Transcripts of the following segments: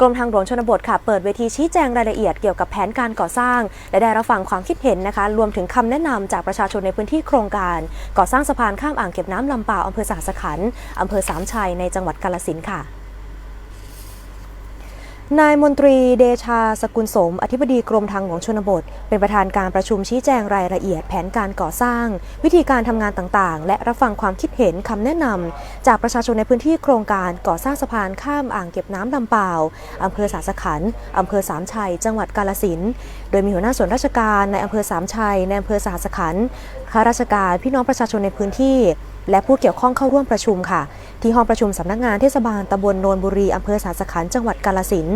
กรมทางหลวงชนบทค่ะเปิดเวทีชี้แจงรายละเอียดเกี่ยวกับแผนการก่อสร้าง และได้รับฟังความคิดเห็นนะคะ รวมถึงคำแนะนำจากประชาชนในพื้นที่โครงการ ก่อสร้างสะพานข้ามอ่างเก็บน้ำลำเปล่าอำเภอสหสขันอำเภอสามชัยในจังหวัดกาลสินค่ะ นายมนตรีเดชาสกุลสม อธิบดีกรมทางหลวงชนบท เป็นประธานการประชุมชี้แจงรายละเอียดแผนการก่อสร้าง วิธีการทำงานต่างๆ และรับฟังความคิดเห็นคำแนะนำจากประชาชนในพื้นที่โครงการก่อสร้างสะพานข้ามอ่างเก็บน้ำลำเปล่าวอำเภอสาสขันอำเภอสามชัย จังหวัดกาฬสินโดยมีหัวหน้าส่วนราชการในอำเภอสามชัยในอำเภอสาสขันข้าราชการพี่น้องประชาชนในพื้นที่ และผู้เกี่ยวข้องเข้าร่วมประชุมค่ะ ที่ห้องประชุมสำนักงานเทศบาลตำบลโนนบุรีอำเภอสาสขันจังหวัดกาฬสิน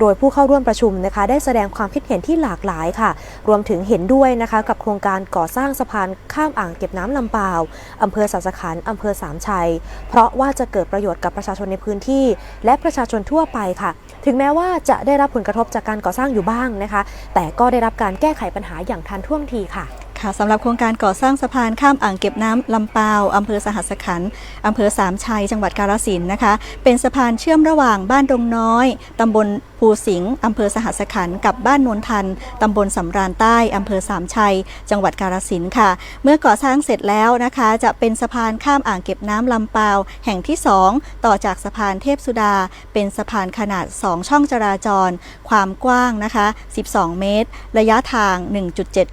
โดยผู้เข้าร่วมประชุมนะคะ ได้แสดงความคิดเห็นที่หลากหลายค่ะ รวมถึงเห็นด้วยนะคะกับโครงการก่อสร้างสะพานข้ามอ่างเก็บน้ำลำเปล่าวอำเภอสาสขันอำเภอสามชัย เพราะว่าจะเกิดประโยชน์กับประชาชนในพื้นที่ และประชาชนทั่วไปค่ะ ถึงแม้ว่าจะได้รับผลกระทบจากการก่อสร้างอยู่บ้างนะคะ แต่ก็ได้รับการแก้ไขปัญหาอย่างทันท่วงทีค่ะ ค่ะสำหรับโครงการก่อสร้างสะพานข้ามอ่างเก็บน้ำลำปาวอำเภอสหัสขันธ์อำเภอสามชัย จังหวัดกาฬสินธุ์นะคะ เป็นสะพานเชื่อมระหว่างบ้านดงน้อยตำบลภูสิงห์อำเภอสหัสขันธ์กับบ้านนนทันตำบลสำราญใต้อำเภอสามชัย จังหวัดกาฬสินธุ์ค่ะ เมื่อก่อสร้างเสร็จแล้วนะคะ จะเป็นสะพานข้ามอ่างเก็บน้ำลำปาว แห่งที่ 2 ต่อจากสะพานเทพสุดา เป็นสะพานขนาด 2 ช่องจราจร ความกว้างนะคะ 12 เมตร ระยะทาง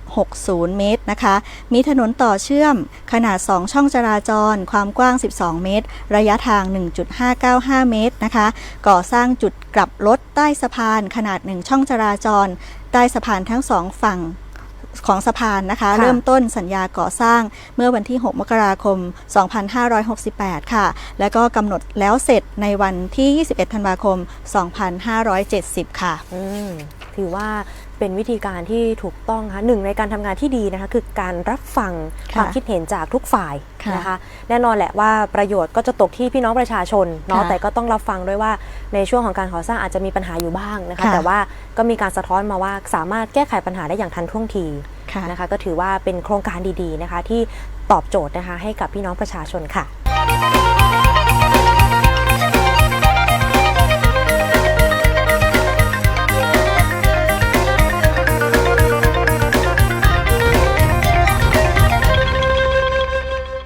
1.760 เมตรนะคะ มีถนนต่อเชื่อมขนาด 2 ช่องจราจร ความกว้าง 12 เมตร ระยะทาง 1.595 เมตรนะคะ ก่อสร้างจุดกลับรถใต้สะพานขนาด1ช่องจราจร ใต้สะพานทั้งสองฝั่งของสะพานนะคะค่ะเริ่มต้นสัญญาก่อสร้างเมื่อวันที่ 6 มกราคม 2568 ค่ะ และก็กำหนดแล้วเสร็จในวันที่ 21 ธันวาคม 2570 ค่ะอืม ถือว่าเป็นวิธีการที่ถูกต้องค่ะหนึ่งในการทำงานที่ดีนะคะคือการรับฟังค่ะความคิดเห็นจากทุกฝ่ายค่ะนะคะแน่นอนแหละว่าประโยชน์ก็จะตกที่พี่น้องประชาชนเนาะค่ะแต่ก็ต้องรับฟังด้วยว่าในช่วงของการก่อสร้างอาจจะมีปัญหาอยู่บ้างนะคะค่ะแต่ว่าก็มีการสะท้อนมาว่าสามารถแก้ไขปัญหาได้อย่างทันท่วงทีค่ะนะคะก็ถือว่าเป็นโครงการดีๆนะคะที่ตอบโจทย์นะคะให้กับพี่น้องประชาชนค่ะ